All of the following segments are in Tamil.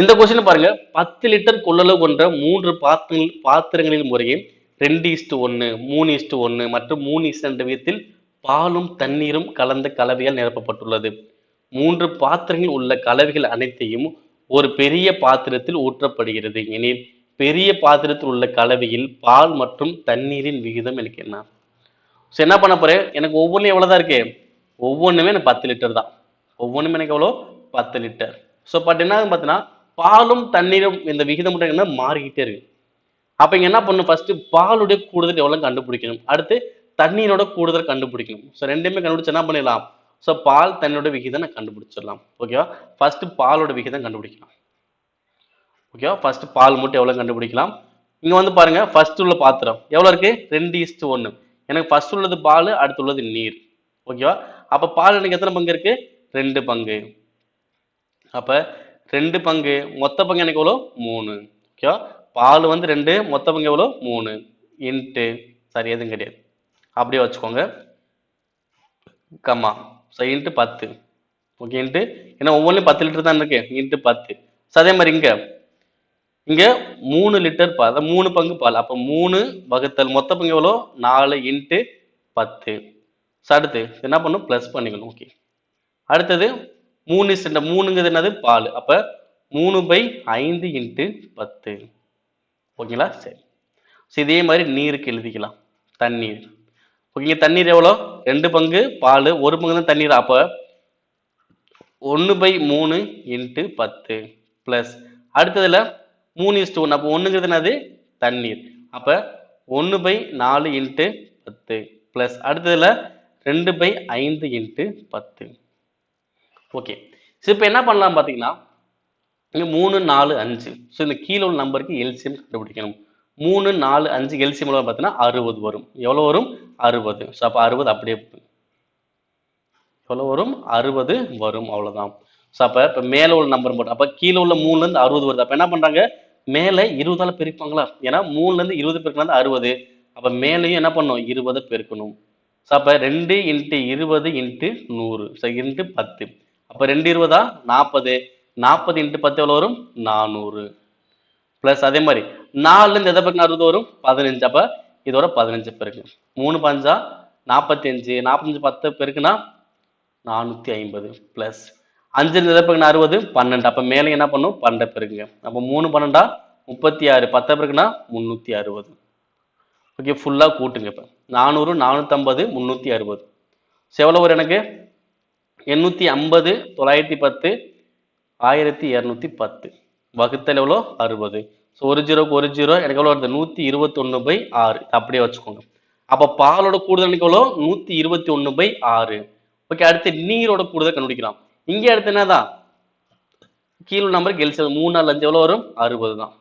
இந்த கொஸ்டின் பாருங்க. பத்து லிட்டர் கொள்ளளவு கொண்ட மூன்று பாத்திரங்கள் பாத்திரங்களின் முறையே ரெண்டு இஸ்டு ஒன்று மூணு இஸ்டு ஒன்று மற்றும் மூணு இஸ்டு ரெண்டு விதத்தில் பாலும் தண்ணீரும் கலந்த கலவையால் நிரப்பப்பட்டுள்ளது. மூன்று பாத்திரங்களில் உள்ள கலவைகள் அனைத்தையும் ஒரு பெரிய பாத்திரத்தில் ஊற்றப்படுகிறது. எனில் பெரிய பாத்திரத்தில் உள்ள கலவையில் பால் மற்றும் தண்ணீரின் விகிதம் எனக்கு என்ன? ஸோ என்ன பண்ண போறேன்? எனக்கு ஒவ்வொன்றும் எவ்வளோதான் இருக்கு? ஒவ்வொன்றுமே எனக்கு பத்து லிட்டர் தான். ஒவ்வொன்றுமே எனக்கு எவ்வளோ பத்து லிட்டர் ஸோ பட் என்ன பார்த்தீங்கன்னா பாலும் தண்ணீரும் இந்த விகிதம் என்ன மாறிக்கிட்டே இருக்கு. அப்போ இங்க என்ன பண்ணணும்? ஃபர்ஸ்ட் பாலுடைய கூடுதல் எவ்வளோ கண்டுபிடிக்கணும்? அடுத்து தண்ணீரோட கூடுதல் கண்டுபிடிக்கணும். ஸோ ரெண்டுமே கண்டுபிடிச்சு என்ன பண்ணிடலாம்? ஸோ பால் தண்ணியோட விகிதம் நான் கண்டுபிடிச்சிடலாம். ஓகேவா ஃபர்ஸ்ட் பாலோட விகிதம் கண்டுபிடிக்கலாம். ஓகேவா ஃபர்ஸ்ட் பால் மட்டும் எவ்வளோ கண்டுபிடிக்கலாம்? இங்க வந்து பாருங்க ஃபர்ஸ்ட் உள்ள பாத்திரம். எவ்வளோ இருக்கு? ரெண்டு ஈஸ்ட் ஒன்று எனக்கு ஃபர்ஸ்ட் உள்ளது பால் அடுத்து உள்ளது நீர். ஓகேவா அப்போ பால் எனக்கு எத்தனை பங்கு இருக்கு? ரெண்டு பங்கு. அப்போ ரெண்டு பங்கு. மொத்த பங்கு எனக்கு எவ்வளோ மூணு. ஓகேவா பால் வந்து ரெண்டு மொத்த பங்கு எவ்வளோ மூணு. இன்ட்டு. சரி எதுவும் கிடையாது. அப்படியே வச்சுக்கோங்க. கம்மா. ஸோ இன்ட்டு பத்து. Okay into. ஏன்னா ஒவ்வொன்றும் பத்து லிட்டர் தான் இருக்கு. இன்ட்டு பத்து. ஸோ அதே மாதிரி இங்கே. இங்கே மூணு லிட்டர் பால். அதாவது மூணு பங்கு பால். அப்போ மூணு வகுத்தல் மொத்த பங்கு எவ்வளோ நாலு இன்ட்டு பத்து. ஸோ அடுத்து என்ன பண்ணும் ப்ளஸ் பண்ணிக்கணும். ஓகே அடுத்தது மூணு சென்ற மூணுங்கிறது என்னது? பால். அப்ப மூணு பை ஐந்து இன்ட்டு பத்து. ஓகேங்களா? சரி. ஸோ இதே மாதிரி நீருக்கு எழுதிக்கலாம். தண்ணீர். ஓகேங்க தண்ணீர் எவ்வளோ? ரெண்டு பங்கு பால். ஒரு பங்கு தான் தண்ணீர்? அப்போ ஒன்று பை மூணு இன்ட்டு பத்து ப்ளஸ் அடுத்ததில் மூணு இஸ்டு ஒன்று அப்போ ஒன்றுங்கிறது என்னது? தண்ணீர். அப்போ ஒன்று பை நாலு இன்ட்டு பத்து ப்ளஸ் அடுத்ததில் ரெண்டு பை ஐந்து இன்ட்டு பத்து. ஓகே ஸோ இப்போ என்ன பண்ணலாம் பார்த்தீங்கன்னா இங்கே மூணு நாலு அஞ்சு. ஸோ இந்த கீழே உள்ள நம்பருக்கு எல்சிஎம் கண்டுபிடிக்கணும். மூணு நாலு அஞ்சு எல்சிஎம் பார்த்தீங்கன்னா அறுபது வரும். எவ்வளோ வரும்? அறுபது. ஸோ அப்போ அறுபது அப்படியே எவ்வளோ வரும்? அறுபது வரும். அவ்வளோதான் ஸோ அப்போ இப்போ மேலே உள்ள நம்பர் மட்டும் அப்போ கீழே உள்ள மூணுலேருந்து அறுபது வருது. அப்போ என்ன பண்ணுறாங்க மேலே இருபதால் பெருப்பாங்களா ஏன்னா மூணுலேருந்து இருபது பெருக்கணும் அறுபது. அப்போ மேலேயும் என்ன பண்ணும் இருபதை பெருக்கணும். ஸோ அப்போ ரெண்டு இன்ட்டு இருபது இன்ட்டு நூறு. ஸோ இன்ட்டு பத்து. அப்போ ரெண்டு இருபதா? நாற்பது நாற்பது இன்ட்டு பத்து எவ்வளோ வரும்? நானூறு. ப்ளஸ் அதே மாதிரி நாலுலேருந்து எதை பிறகு அறுபது வரும்? பதினஞ்சு. அப்போ இதோட பதினஞ்சு பிறகு மூணு பஞ்சா நாற்பத்தஞ்சு நாற்பத்தஞ்சு பத்து பெருக்குனா நானூற்றி ஐம்பது. ப்ளஸ் அஞ்சு எதை பெருக்குனா அறுபது? பன்னெண்டு. அப்போ மேலே என்ன பண்ணும்? பன்னெண்டு பெருக்குங்க. அப்போ மூணு பன்னெண்டா? முப்பத்தி ஆறு பத்த பெருக்குனா முந்நூற்றி அறுபது. ஓகே ஃபுல்லாக கூட்டுங்க இப்போ. நானூறு நானூற்றம்பது முந்நூற்றி அறுபது. ஸோ எவ்வளோ வரும் எனக்கு? எண்ணூற்றி ஐம்பது தொள்ளாயிரத்தி பத்து ஆயிரத்தி இரநூத்தி பத்து. வகுத்தல் எவ்வளோ? அறுபது. ஸோ ஒரு ஜீரோக்கு ஒரு ஜீரோ எனக்கு எவ்வளோ வருது? நூற்றி இருபத்தொன்று பை ஆறு. அப்படியே வச்சுக்கோங்க. அப்போ பாலோட கூடுதல் எனக்கு எவ்வளோ? நூற்றி இருபத்தி ஒன்று பை ஆறு. ஓகே அடுத்து நீரோட கூடுதல் கண்டுபிடிக்கலாம். இங்கே அடுத்து என்னதான் கீழே நம்பர் எல்சி மூணு நாலு அஞ்சு எவ்வளோ வரும்? அறுபது தான்.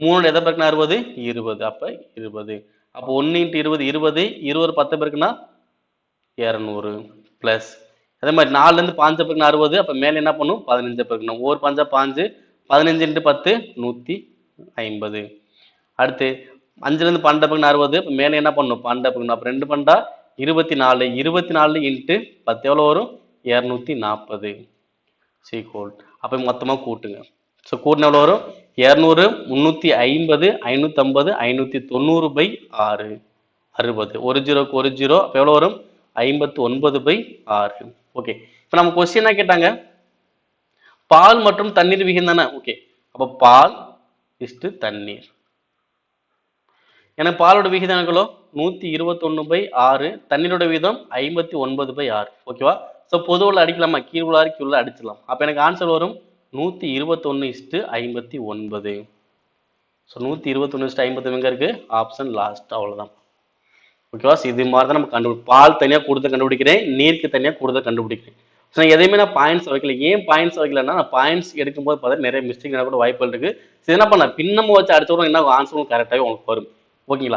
மூணு எதை பேருக்குன்னா அறுபது? இருபது. அப்போ இருபது. அப்போ ஒன்று இன்ட்டு இருபது இருபது. இருபது பத்து பேருக்குன்னா இரநூறு. ப்ளஸ் அதே மாதிரி நாலுலேருந்து பாஞ்சு பேருக்குன்னா அறுபது அப்போ மேலே என்ன பண்ணும்? பதினஞ்சு பேருக்குணும் ஒவ்வொரு பாஞ்சா பாஞ்சு பதினஞ்சு இன்ட்டு பத்து நூற்றி ஐம்பது. அடுத்து அஞ்சுலேருந்து பன்னெண்டு பேருக்குன்னா அறுபது இப்போ மேலே என்ன பண்ணும்? பன்னெண்டு பேருக்குணும் அப்போ ரெண்டு பண்டா இருபத்தி நாலு இருபத்தி நாலு இன்ட்டு பத்து எவ்வளோ வரும்? இரநூத்தி நாற்பது. சீக்கோல் அப்போ மொத்தமாக கூட்டுங்க. ஸோ கூட்டின எவ்வளோ வரும்? இரநூறு முந்நூற்றி ஐம்பது ஐநூற்றம்பது ஐநூற்றி தொண்ணூறு பை ஆறு. அறுபது. ஒரு ஜீரோக்கு ஒரு ஜீரோ அப்போ எவ்வளோ வரும்? ஐம்பத்து ஒன்பது பை ஆறு. ஓகே இப்போ நம்ம கொஸ்டின் கேட்டாங்க? பால் மற்றும் தண்ணீர் விகிதம் தானே? ஓகே அப்போ பால் இஸ்டு தண்ணீர். எனக்கு பாலோட விகிதம் எனக்குள்ளோ நூற்றி இருபத்தொன்று பை ஆறு. தண்ணீரோட விகிதம் ஐம்பத்தி ஒன்பது பை ஆறு. ஓகேவா ஸோ பொதுவில் அடிக்கலாமா? கீழ் உள்ளார் கீழே அடிச்சிடலாம். அப்போ எனக்கு ஆன்சர் வரும். நூற்றி இருபத்தொன்று இஸ்ட்டு ஐம்பத்தி ஒன்பது. ஸோ நூற்றி இருபத்தொன்று இஸ்ட்டு ஐம்பத்தி எங்கே இருக்குது ஆப்ஷன் லாஸ்ட் அவ்வளோதான் ஓகேவா இது மாதிரி தான் நம்ம கண்டுபிடி பால் தனியாக கொடுத்து கண்டுபிடிக்கிறேன் நீருக்கு தனியாக கொடுத்து கண்டுபிடிக்கிறேன். ஸோ நான் எதையுமே நான் பாயிண்ட்ஸ் வைக்கல. ஏன் பாயிண்ட்ஸ் வைக்கலன்னா நான் பாயிண்ட்ஸ் எடுக்கும்போது பார்த்தா நிறைய மிஸ்டேக் கூட வாய்ப்புகள் இருக்குது ஸோ என்ன பண்ண பின்னமும் வச்சு அடிச்சவங்க என்ன? ஆன்சரும் கரெக்டாகவே உங்களுக்கு வரும். ஓகேங்களா